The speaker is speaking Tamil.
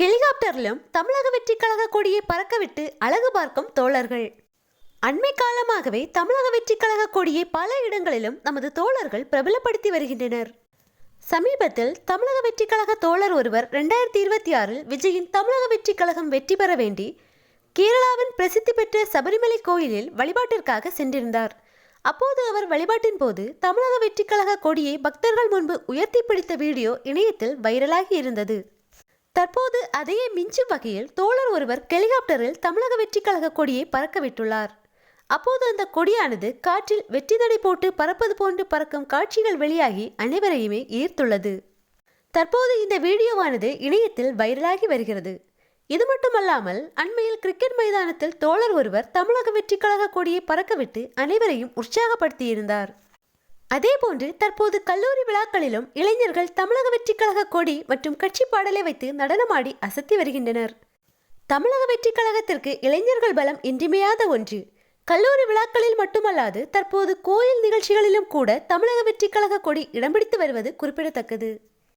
ஹெலிகாப்டரிலும் தமிழக வெற்றி கழக கொடியை பறக்கவிட்டு அழகு பார்க்கும் தோழர்கள். அண்மை காலமாகவே தமிழக வெற்றி கழக கொடியை பல இடங்களிலும் நமது தோழர்கள் பிரபலப்படுத்தி வருகின்றனர். சமீபத்தில் தமிழக வெற்றி கழக தோழர் ஒருவர் ரெண்டாயிரத்தி இருபத்தி ஆறில் விஜயின் தமிழக வெற்றி கழகம் வெற்றி பெற வேண்டி கேரளாவின் பிரசித்தி பெற்ற சபரிமலை கோயிலில் வழிபாட்டிற்காக சென்றிருந்தார். அப்போது அவர் வழிபாட்டின் போது தமிழக வெற்றி கழக கொடியை பக்தர்கள் முன்பு உயர்த்தி பிடித்த வீடியோ இணையத்தில் வைரலாகி இருந்தது. தற்போது அதையே மிஞ்சும் வகையில் தோழர் ஒருவர் ஹெலிகாப்டரில் தமிழக வெற்றி கழக கொடியை பறக்கவிட்டுள்ளார் அப்போது அந்த கொடியானது காற்றில் வெற்றி தடை போட்டு பறப்பது போன்று பறக்கும் காட்சிகள் வெளியாகி அனைவரையுமே ஈர்த்துள்ளது. தற்போது இந்த வீடியோவானது இணையத்தில் வைரலாகி வருகிறது. இது மட்டுமல்லாமல் அண்மையில் கிரிக்கெட் மைதானத்தில் தோழர் ஒருவர் தமிழக வெற்றி கழக கொடியை பறக்கவிட்டு அனைவரையும் உற்சாகப்படுத்தியிருந்தார். அதேபோன்று தற்போது கல்லூரி விழாக்களிலும் இளைஞர்கள் தமிழக வெற்றி கழக கொடி மற்றும் கட்சி பாடலை வைத்து நடனமாடி அசத்தி வருகின்றனர். தமிழக வெற்றிக் கழகத்திற்கு இளைஞர்கள் பலம் இன்றிமையாத ஒன்று. கல்லூரி விழாக்களில் மட்டுமல்லாது தற்போது கோயில் நிகழ்ச்சிகளிலும் கூட தமிழக வெற்றிக் கழக கொடி இடம்பிடித்து வருவது குறிப்பிடத்தக்கது.